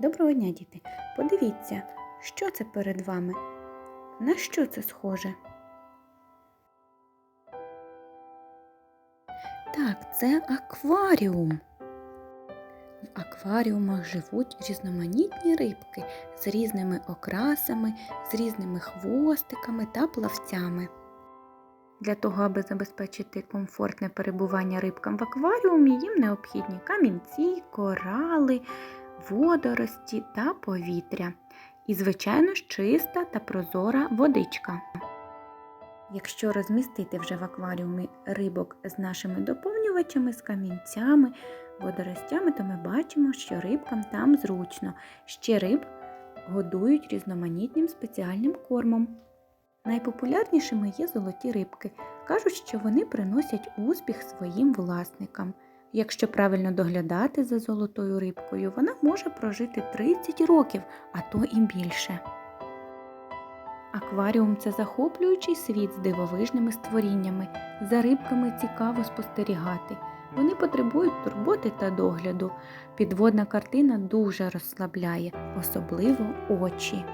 Доброго дня, діти! Подивіться, що це перед вами? На що це схоже? Так, це акваріум. В акваріумах живуть різноманітні рибки з різними окрасами, з різними хвостиками та плавцями. Для того, аби забезпечити комфортне перебування рибкам в акваріумі, їм необхідні камінці, корали, водорості та повітря. І, звичайно ж, чиста та прозора водичка. Якщо розмістити вже в акваріумі рибок з нашими доповнювачами, з камінцями, водоростями, то ми бачимо, що рибкам там зручно. Ще риб годують різноманітним спеціальним кормом. Найпопулярнішими є золоті рибки. Кажуть, що вони приносять успіх своїм власникам. Якщо правильно доглядати за золотою рибкою, вона може прожити 30 років, а то і більше. Акваріум це захоплюючий світ з дивовижними створіннями. За рибками цікаво спостерігати. Вони потребують турботи та догляду. Підводна картина дуже розслабляє, особливо очі.